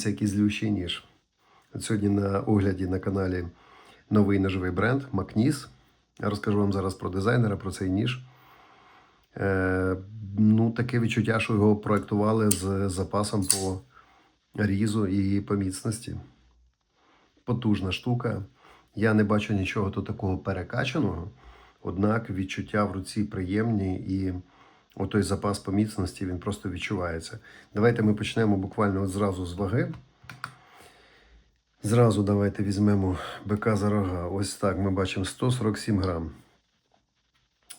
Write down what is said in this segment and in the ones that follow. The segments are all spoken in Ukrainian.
Дивіться, який злющий ніж. От сьогодні на огляді на каналі новий ножовий бренд Макніс. Я розкажу вам зараз про дизайнера, про цей ніж. Е, ну, таке відчуття, що його проектували з запасом по різу і по міцності. Потужна штука. Я не бачу нічого тут такого перекачаного, однак відчуття в руці приємні і отой запас по міцності він просто відчувається. Давайте ми почнемо буквально от зразу з ваги. Зразу давайте візьмемо бика за рога. Ось так ми бачимо 147 грам.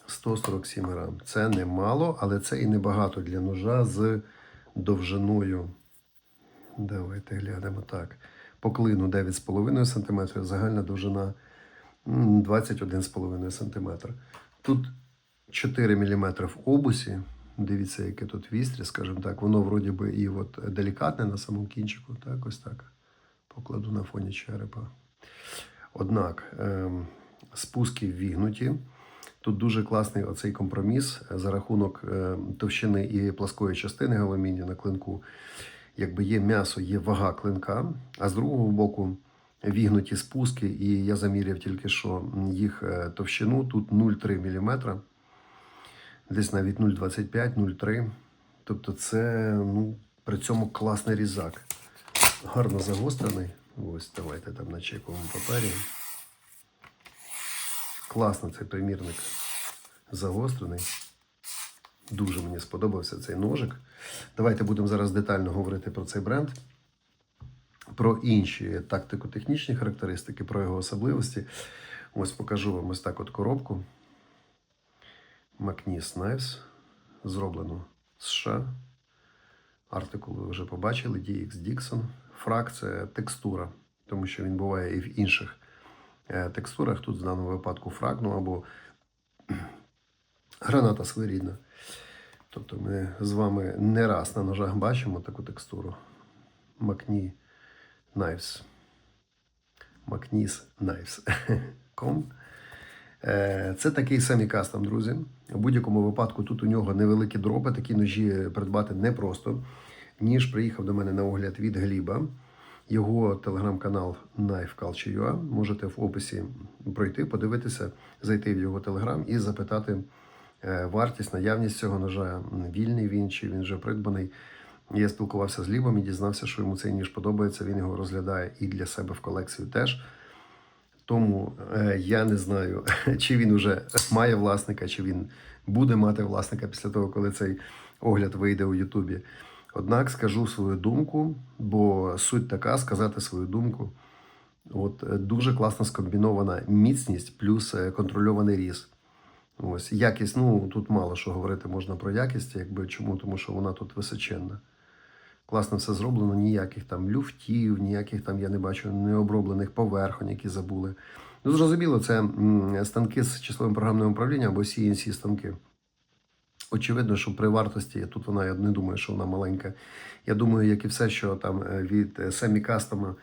147 грам. Це немало, але це і небагато для ножа з довжиною. Давайте глянемо так. По клину 9,5 см, загальна довжина 21,5 см. Тут 4 мм в обусі. Дивіться, яке тут вістря, скажімо так. Воно вроді би і от делікатне на самому кінчику. Так, ось так. Покладу на фоні черепа. Однак ем, спуски вігнуті. Тут дуже класний оцей компроміс за рахунок е, товщини і пласкої частини алумінію на клинку. Якби є м'ясо, є вага клинка, а з другого боку вігнуті спуски, і я заміряв тільки що їх е, товщину. Тут 0,3 мм, десь навіть 0,25, 0,3. Тобто це ну, при цьому класний різак. Гарно загострений. Ось давайте там на чековому папері. Класно цей примірник загострений. Дуже мені сподобався цей ножик. Давайте будемо зараз детально говорити про цей бренд, про інші тактико-технічні характеристики, про його особливості. Ось покажу вам ось так от коробку. Macnis Knives. Зроблено з США. Артикул ви вже побачили. DX Dixon. Фрак це текстура, тому що він буває і в інших е, текстурах. Тут в даному випадку фрак, ну або граната своєрідна. Тобто ми з вами не раз на ножах бачимо таку текстуру. Макні Knives. Макніс Knives. Е, Це такий самий кастом, друзі. У будь-якому випадку тут у нього невеликі дропи, такі ножі придбати непросто. Ніж приїхав до мене на огляд від Гліба. Його телеграм-канал Knife. Можете в описі пройти, подивитися, зайти в його телеграм і запитати е, вартість, наявність цього ножа. Вільний він чи він вже придбаний. Я спілкувався з Лібом і дізнався, що йому цей ніж подобається. Він його розглядає і для себе в колекцію теж. Тому е, я не знаю, чи він вже має власника, чи він буде мати власника після того, коли цей огляд вийде у Ютубі. Однак скажу свою думку, бо суть така сказати свою думку. От е, дуже класно скомбінована міцність плюс е, контрольований різ. Ось якість, ну тут мало що говорити можна про якість, якби чому, тому що вона тут височенна. Класно все зроблено, ніяких там люфтів, ніяких там я не бачу необроблених поверхонь, які забули. Ну, зрозуміло, це станки з числовим програмним управлінням або CNC станки. Очевидно, що при вартості тут вона, я не думаю, що вона маленька. Я думаю, як і все, що там е, від семі-кастома,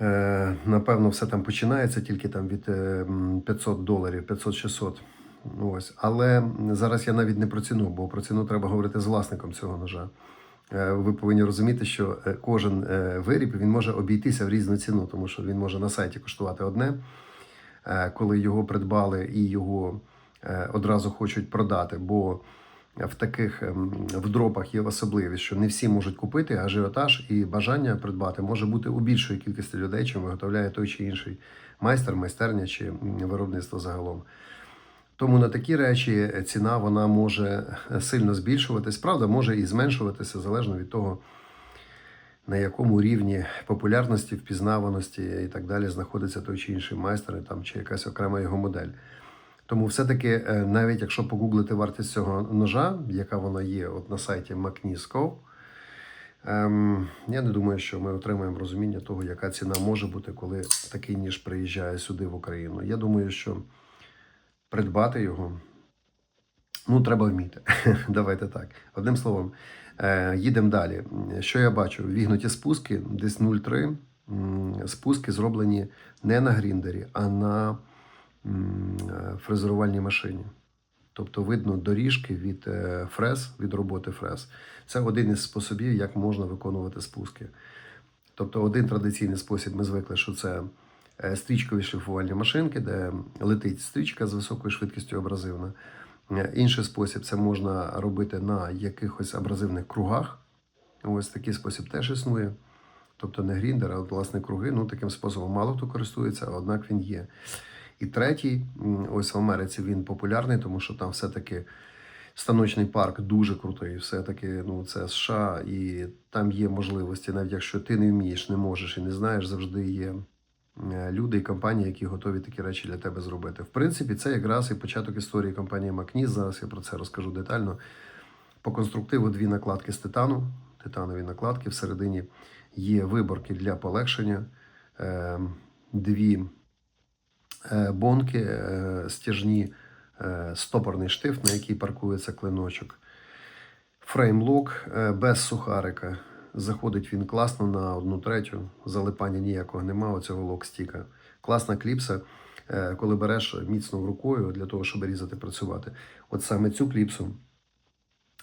е, напевно, все там починається тільки там від е, 500 доларів, 500-600. Ось. Але зараз я навіть не про ціну, бо про ціну треба говорити з власником цього ножа. Е, Ви повинні розуміти, що е, кожен е, виріб він може обійтися в різну ціну, тому що він може на сайті коштувати одне, коли його придбали і його одразу хочуть продати. Бо в таких ем, в дропах є особливість, що не всі можуть купити ажіотаж і бажання придбати може бути у більшої кількості людей, чим виготовляє той чи інший майстер, майстерня чи виробництво загалом. Тому на такі речі ціна вона може сильно збільшуватись, правда, може і зменшуватися залежно від того, на якому рівні популярності, впізнаваності і так далі знаходиться той чи інший майстер, там, чи якась окрема його модель. Тому все-таки, е, навіть якщо погуглити вартість цього ножа, яка вона є от на сайті Macnisco, ем, я не думаю, що ми отримаємо розуміння того, яка ціна може бути, коли такий ніж приїжджає сюди в Україну. Я думаю, що придбати його. Ну, треба вміти. Давайте так. Одним словом, е, їдемо далі. Що я бачу? Вігнуті спуски, десь 0,3. Спуски зроблені не на гріндері, а на е, фрезерувальній машині. Тобто видно доріжки від е, фрез, від роботи фрез. Це один із способів, як можна виконувати спуски. Тобто, один традиційний спосіб ми звикли, що це стрічкові шліфувальні машинки, де летить стрічка з високою швидкістю абразивна. Е, Інший спосіб це можна робити на якихось абразивних кругах. Ось такий спосіб теж існує. Тобто не гріндер, а власне круги. Ну, таким способом мало хто користується, однак він є. І третій, ось в Америці він популярний, тому що там все-таки станочний парк дуже крутий. Все-таки ну, це США, і там є можливості, навіть якщо ти не вмієш, не можеш і не знаєш, завжди є е, люди і компанії, які готові такі речі для тебе зробити. В принципі, це якраз і початок історії компанії Макніс. Зараз я про це розкажу детально. По конструктиву дві накладки з титану, титанові накладки. Всередині є виборки для полегшення, е, дві е, бонки, е, стяжні, е, стопорний штифт, на який паркується клиночок. Фреймлок е, без сухарика. Заходить він класно на одну третю, залипання ніякого нема, оцього лок-стіка. Класна кліпса, е, коли береш міцно рукою для того, щоб різати, працювати. От саме цю кліпсу,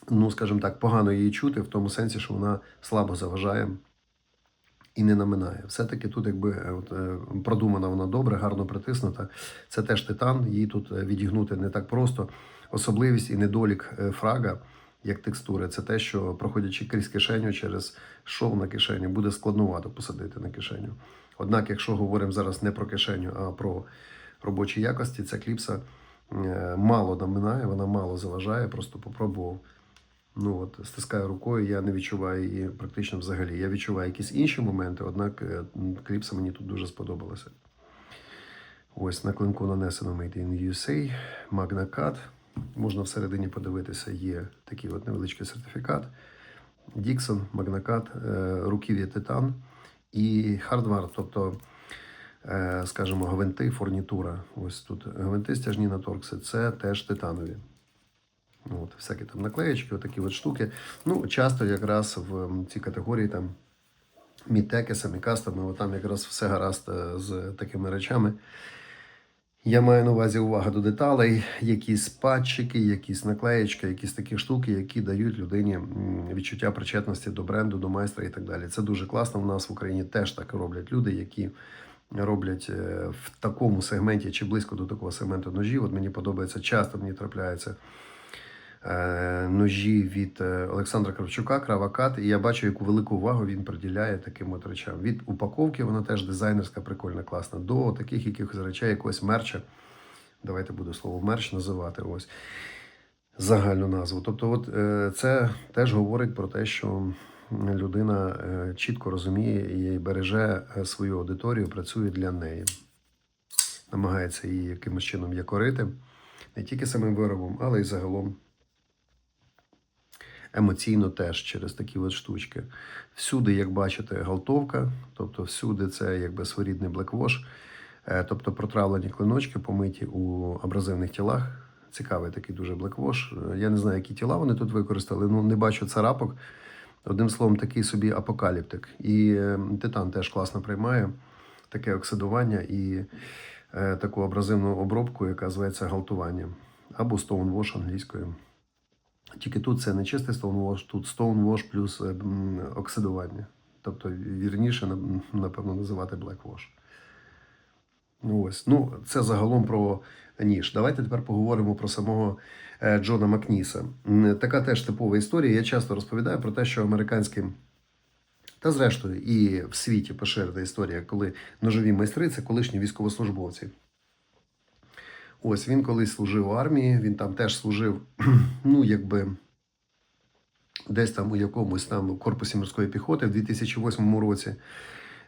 ну, скажімо так, погано її чути, в тому сенсі, що вона слабо заважає і не наминає. Все-таки тут, якби е, от, е, продумана вона добре, гарно притиснута. Це теж титан, її тут відігнути не так просто. Особливість і недолік фрага, як текстури, це те, що проходячи крізь кишеню через шов на кишеню, буде складнувато посадити на кишеню. Однак, якщо говоримо зараз не про кишеню, а про робочі якості, ця кліпса е, мало наминає, вона мало заважає, просто попробував. Ну от стискаю рукою, я не відчуваю її практично взагалі. Я відчуваю якісь інші моменти, однак е, кліпса мені тут дуже сподобалася. Ось на клинку нанесено Made in USA, Magna Cut. Можна всередині подивитися, є такий от невеличкий сертифікат. Magna Cut, е, руків'я титан і хардвар, тобто, е, скажімо, гвинти, фурнітура. Ось тут гвинти стяжні на торкси, це теж титанові. Ну, От, всякі там наклеєчки, отакі от штуки. Ну, часто якраз в цій категорії там мітекесами, кастами, от там якраз все гаразд е, з такими речами. Я маю на увазі увагу до деталей, якісь патчики, якісь наклеєчки, якісь такі штуки, які дають людині відчуття причетності до бренду, до майстра і так далі. Це дуже класно. У нас в Україні теж так роблять люди, які роблять е, в такому сегменті чи близько до такого сегменту ножі. От мені подобається, часто мені трапляється ножі від е, Олександра Кравчука, Кравакат, і я бачу, яку велику увагу він приділяє таким от речам. Від упаковки вона теж дизайнерська, прикольна, класна, до таких якихось речей, якогось мерча. Давайте буду слово мерч називати. Ось загальну назву. Тобто, от е, це теж говорить про те, що людина е, чітко розуміє і береже е, свою аудиторію, працює для неї, намагається її якимось чином якорити не тільки самим виробом, але й загалом емоційно теж через такі от штучки. Всюди, як бачите, галтовка, тобто всюди це якби своєрідний блеквош, Е, тобто протравлені клиночки помиті у абразивних тілах. Цікавий такий дуже блеквош. Я не знаю, які тіла вони тут використали, ну не бачу царапок. Одним словом, такий собі апокаліптик. І е, титан теж класно приймає таке оксидування і е, таку абразивну обробку, яка зветься галтування або stonewash англійською. Тільки тут це не чистий stonewash, тут stonewash плюс е, оксидування. Тобто, вірніше, напевно, називати blackwash. Ну ось, ну це загалом про ніж. Давайте тепер поговоримо про самого е, Джона Макніса. Така теж типова історія. Я часто розповідаю про те, що американські, та зрештою, і в світі поширена історія, коли ножові майстри це колишні військовослужбовці. Ось він колись служив в армії, він там теж служив, ну якби десь там у якомусь там корпусі морської піхоти в 2008 році,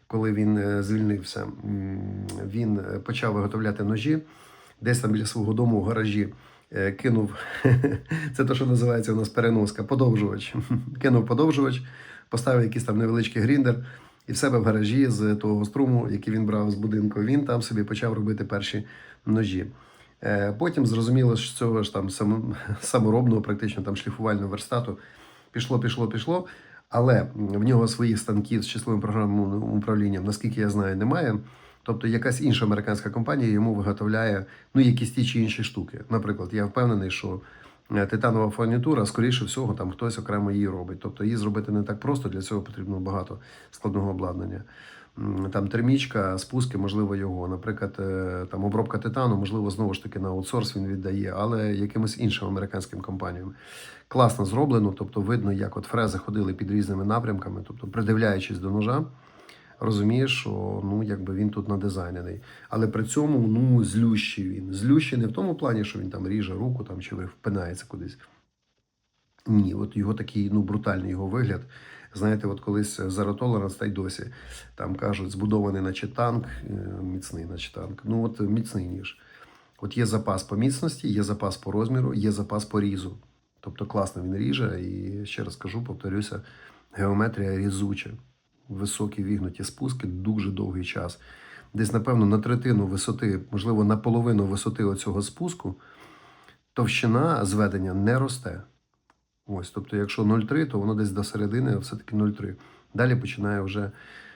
коли він е, звільнився, він е, почав виготовляти ножі. Десь там біля свого дому в гаражі е, кинув це те, що називається у нас переноска, подовжувач. Кинув подовжувач, поставив якийсь там невеличкий гріндер, і в себе в гаражі з того струму, який він брав з будинку, він там собі почав робити перші ножі. Е, Потім зрозуміло, що цього ж там саморобного, практично там шліфувального верстату пішло, пішло, пішло. Але в нього своїх станків з числовим програмним управлінням, наскільки я знаю, немає. Тобто якась інша американська компанія йому виготовляє ну, якісь ті чи інші штуки. Наприклад, я впевнений, що е, титанова фурнітура, скоріше всього, там хтось окремо її робить. Тобто її зробити не так просто, для цього потрібно багато складного обладнання. Там термічка, спуски, можливо, його. Наприклад, е, там обробка титану, можливо, знову ж таки на аутсорс він віддає, але якимось іншим американським компаніям. Класно зроблено, тобто видно, як от фрези ходили під різними напрямками, тобто придивляючись до ножа, розумієш, що ну, якби він тут надизайнений. Але при цьому ну, злющий він. Злющий не в тому плані, що він там ріже руку там, чи впинається кудись. Ні, от його такий ну, брутальний його вигляд. Знаєте, от колись Zero Tolerance, та й досі там кажуть, збудований наче танк, е, міцний, наче танк. Ну от міцний ніж. От є запас по міцності, є запас по розміру, є запас по різу. Тобто класно він ріже, і ще раз кажу, повторюся, геометрія різуча. Високі вігнуті спуски, дуже довгий час. Десь, напевно, на третину висоти, можливо, на половину висоти оцього спуску, товщина зведення не росте. Ось, тобто, якщо 0,3, то воно десь до середини все-таки 0,3. Далі починає вже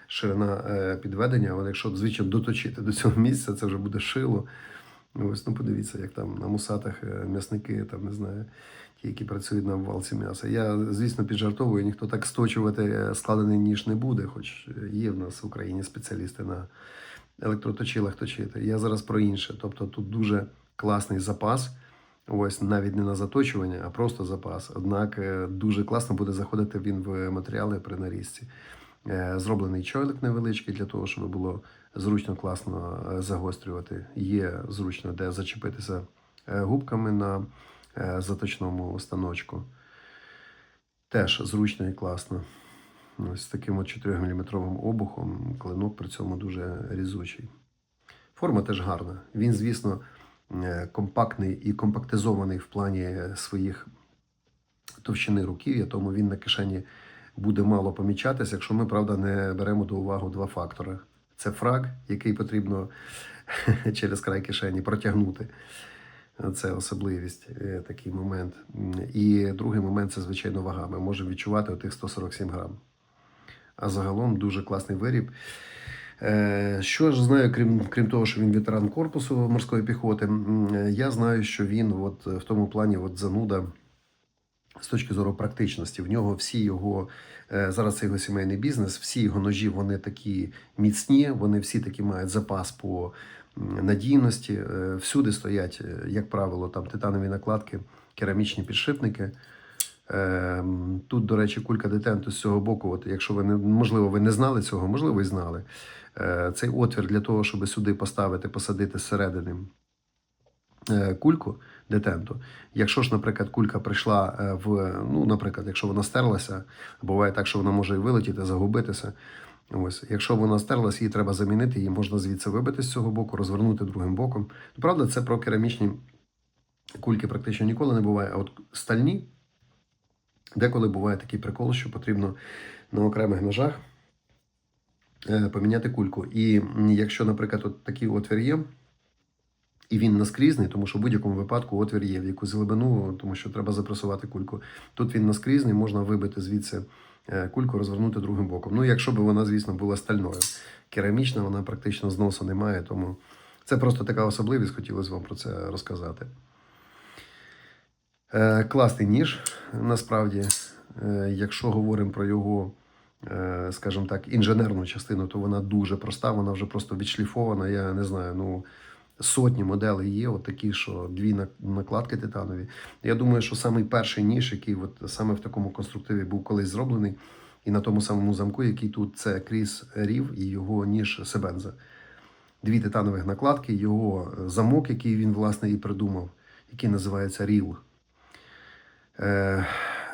ширина е, підведення. Але якщо звичайно доточити до цього місця, це вже буде шило. Ось, ну подивіться, як там на мусатах е, м'ясники, там не знаю, ті, які працюють на валці м'яса. Я, звісно, піджартовую, ніхто так сточувати е, складений ніж не буде, хоч є в нас в Україні спеціалісти на електроточилах точити. Я зараз про інше. Тобто тут дуже класний запас. Ось навіть не на заточування, а просто запас. Однак е, дуже класно буде заходити він в матеріали при нарізці. Е, Зроблений чойлик невеличкий для того, щоб було зручно, класно е, загострювати. Є зручно де зачепитися губками на заточному станочку. Теж зручно і класно. Ось таким от 4 мм обухом клинок при цьому дуже різучий. Форма теж гарна. Він, звісно, компактний і компактизований в плані своїх товщини руків'я, тому він на кишені буде мало помічатися, якщо ми, правда, не беремо до уваги два фактори. Це фраг, який потрібно через край кишені протягнути. Це особливість, е, такий момент. І другий момент це, звичайно, вага. Ми можемо відчувати отих 147 грам. А загалом дуже класний виріб. Е, Що ж знаю, крім, крім того, що він ветеран корпусу морської піхоти, е, я знаю, що він от, в тому плані от, зануда з точки зору практичності. В нього всі його е, зараз це його сімейний бізнес, всі його ножі вони такі міцні, вони всі такі мають запас по надійності. Е, Всюди стоять, е, як правило, там титанові накладки, керамічні підшипники. Ем, Тут, до речі, кулька детенту з цього боку. От, якщо ви не можливо, ви не знали цього, можливо, і знали. Е, Цей отвір для того, щоб сюди поставити, посадити зсередини е, кульку детенту. Якщо ж, наприклад, кулька прийшла е, в, ну, наприклад, якщо вона стерлася, буває так, що вона може і вилетіти, загубитися. Ось, якщо вона стерлась, її треба замінити, її можна звідси вибити з цього боку, розвернути другим боком. Правда, це про керамічні кульки практично ніколи не буває. А от стальні, деколи буває такий прикол, що потрібно на окремих ножах е, поміняти кульку. І якщо, наприклад, от такий отвір є, і він наскрізний, тому що в будь-якому випадку отвір є в якусь глибину, тому що треба запресувати кульку. Тут він наскрізний, можна вибити звідси е, кульку, розвернути другим боком. Ну, якщо б вона, звісно, була стальною. Керамічна, вона практично зносу не має, тому це просто така особливість, хотілося вам про це розказати. Е, класний ніж, насправді, е, якщо говоримо про його, е, скажімо так, інженерну частину, то вона дуже проста, вона вже просто відшліфована. Я не знаю, ну сотні моделей є, от такі, що дві накладки титанові. Я думаю, що самий перший ніж, який от саме в такому конструктиві був колись зроблений, і на тому самому замку, який тут це Кріс Рів і його ніж Себенза. Дві титанових накладки, його замок, який він власне і придумав, який називається Ріл. Е,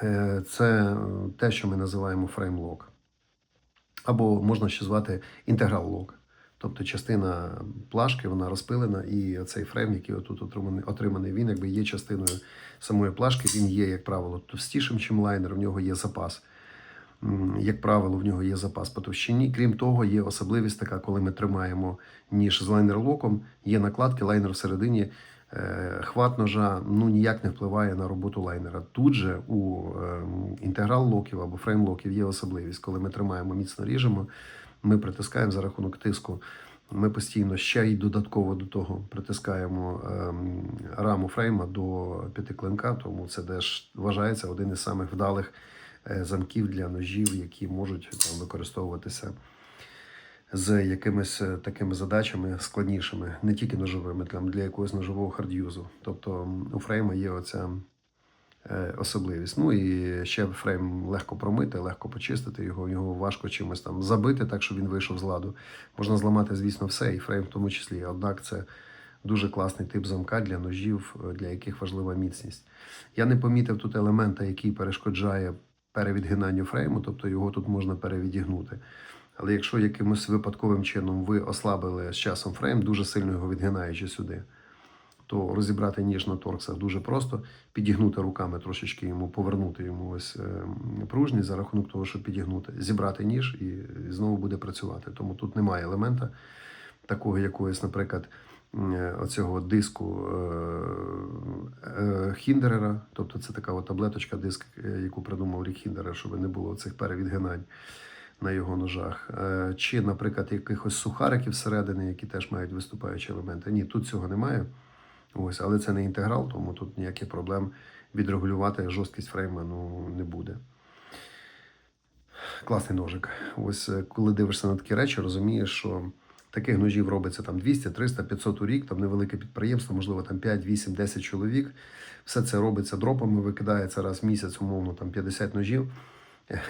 е, Це те, що ми називаємо фреймлок. Або можна ще звати інтеграл-лок. Тобто частина плашки вона розпилена, і цей фрейм, який отут отриманий, отриманий, він якби є частиною самої плашки. Він є, як правило, товстішим, чим лайнер, в нього є запас. Як правило, в нього є запас по товщині. Крім того, є особливість така, коли ми тримаємо ніж з лайнер-локом, є накладки, лайнер всередині. Е, Хват ножа ну ніяк не впливає на роботу лайнера. Тут же у ем, інтеграл локів або фрейм локів є особливість, коли ми тримаємо міцно ріжемо, ми притискаємо за рахунок тиску. Ми постійно ще й додатково до того притискаємо ем, раму фрейма до п'ятиклинка, тому це теж вважається один із самих вдалих е, замків для ножів, які можуть там використовуватися з якимись е, такими задачами складнішими, не тільки ножовими, там для якогось ножового хардюзу. Тобто у фрейма є оця е, особливість. Ну і ще фрейм легко промити, легко почистити його, його важко чимось там забити, так щоб він вийшов з ладу. Можна зламати, звісно, все, і фрейм в тому числі. Однак це дуже класний тип замка для ножів, е, для яких важлива міцність. Я не помітив тут елемента, який перешкоджає перевідгинанню фрейму, тобто його тут можна перевідігнути. Але якщо якимось випадковим чином ви ослабили з часом фрейм, дуже сильно його відгинаючи сюди, то розібрати ніж на торксах дуже просто, підігнути руками трошечки йому, повернути йому ось е, пружність за рахунок того, щоб підігнути, зібрати ніж і знову буде працювати. Тому тут немає елемента такого якогось, наприклад, е, оцього диску е, Хіндерера, тобто це така от таблеточка, диск, яку придумав Рік Хіндерер, щоб не було цих перевідгинань на його ножах. Е, Чи, наприклад, якихось сухариків всередини, які теж мають виступаючі елементи. Ні, тут цього немає. Ось, але це не інтеграл, тому тут ніяких проблем відрегулювати жорсткість фрейма ну, не буде. Класний ножик. Ось е, коли дивишся на такі речі, розумієш, що таких ножів робиться там 200, 300, 500 у рік, там невелике підприємство, можливо, там 5, 8, 10 чоловік. Все це робиться дропами, викидається раз в місяць, умовно, там 50 ножів.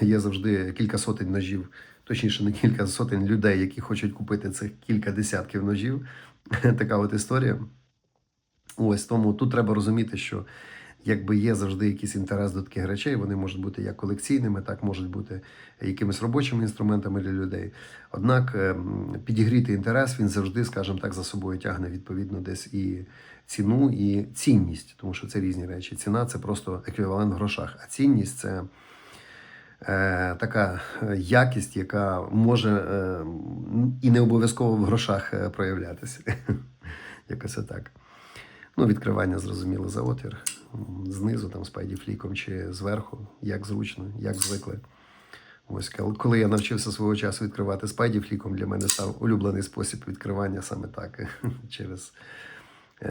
Є завжди кілька сотень ножів, точніше, не кілька сотень людей, які хочуть купити цих кілька десятків ножів. Така от історія. Ось тому тут треба розуміти, що якби є завжди якийсь інтерес до таких речей, вони можуть бути як колекційними, так можуть бути якимись робочими інструментами для людей. Однак ем, підігріти інтерес він завжди, скажімо так, за собою тягне відповідно десь і ціну, і цінність, тому що це різні речі. Ціна це просто еквівалент в грошах, а цінність це. Е, така якість, яка може е, і не обов'язково в грошах е, проявлятися. Якось отак. Ну, відкривання зрозуміло за отвір. Знизу, там, спайдіфліком чи зверху, як зручно, як звикли. Ось коли я навчився свого часу відкривати спайдіфліком, для мене став улюблений спосіб відкривання саме так, через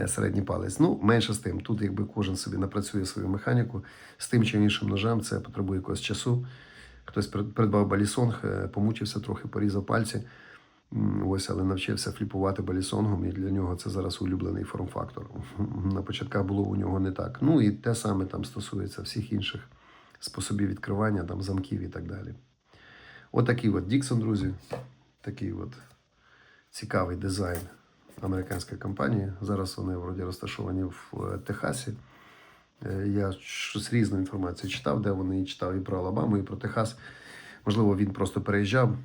середній палець. Ну, менше з тим. Тут, якби кожен собі напрацює свою механіку з тим чи іншим ножем, це потребує якогось часу. Хтось придбав балісонг, е, помучився трохи, порізав пальці. Ось, але навчився фліпувати балісонгом, і для нього це зараз улюблений форм-фактор. На початках було у нього не так. Ну і те саме там стосується всіх інших способів відкривання, там замків і так далі. Отакий от Діксон, друзі. Такий от цікавий дизайн американської компанії. Зараз вони вроді розташовані в е, Техасі. Е, Я щось різну інформацію читав, де вони читав і про Алабаму, і про Техас. Можливо, він просто переїжджав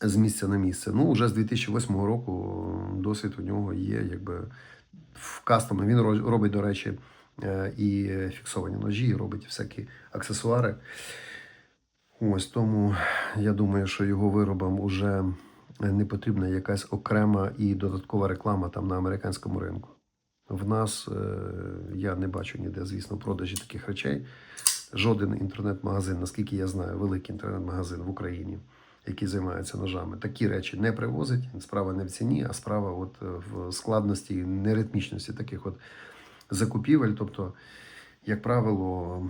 з місця на місце. Ну, вже з 2008 року досвід у нього є, якби в кастомі. Він робить, до речі, е, і фіксовані ножі, і робить всякі аксесуари. Ось тому я думаю, що його виробам уже не потрібна якась окрема і додаткова реклама там на американському ринку. В нас е, я не бачу ніде, звісно, продажі таких речей. Жоден інтернет-магазин, наскільки я знаю, великий інтернет-магазин в Україні, який займається ножами, такі речі не привозить. Справа не в ціні, а справа от е, в складності неритмічності таких от закупівель. Тобто, як правило,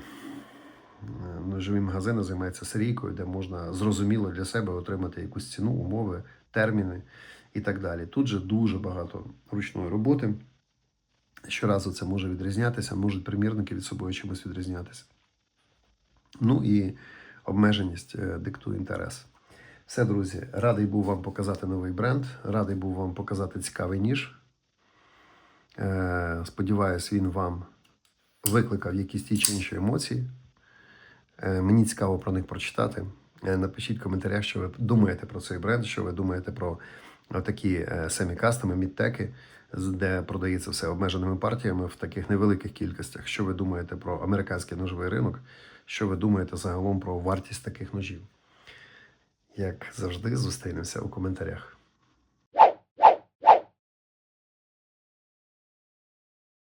ножові магазини займаються серійкою, де можна зрозуміло для себе отримати якусь ціну, умови, терміни і так далі. Тут же дуже багато ручної роботи. Щоразу це може відрізнятися, можуть примірники від собою чимось відрізнятися. Ну і обмеженість е, диктує інтерес. Все, друзі, радий був вам показати новий бренд, радий був вам показати цікавий ніж. Е, Сподіваюсь, він вам викликав якісь ті чи інші емоції. Е, Мені цікаво про них прочитати. Е, Напишіть в коментарях, що ви думаєте про цей бренд, що ви думаєте про такі семікастами, мідтеки, де продається все обмеженими партіями в таких невеликих кількостях. Що ви думаєте про американський ножовий ринок? Що ви думаєте загалом про вартість таких ножів? Як завжди, зустрінемося у коментарях.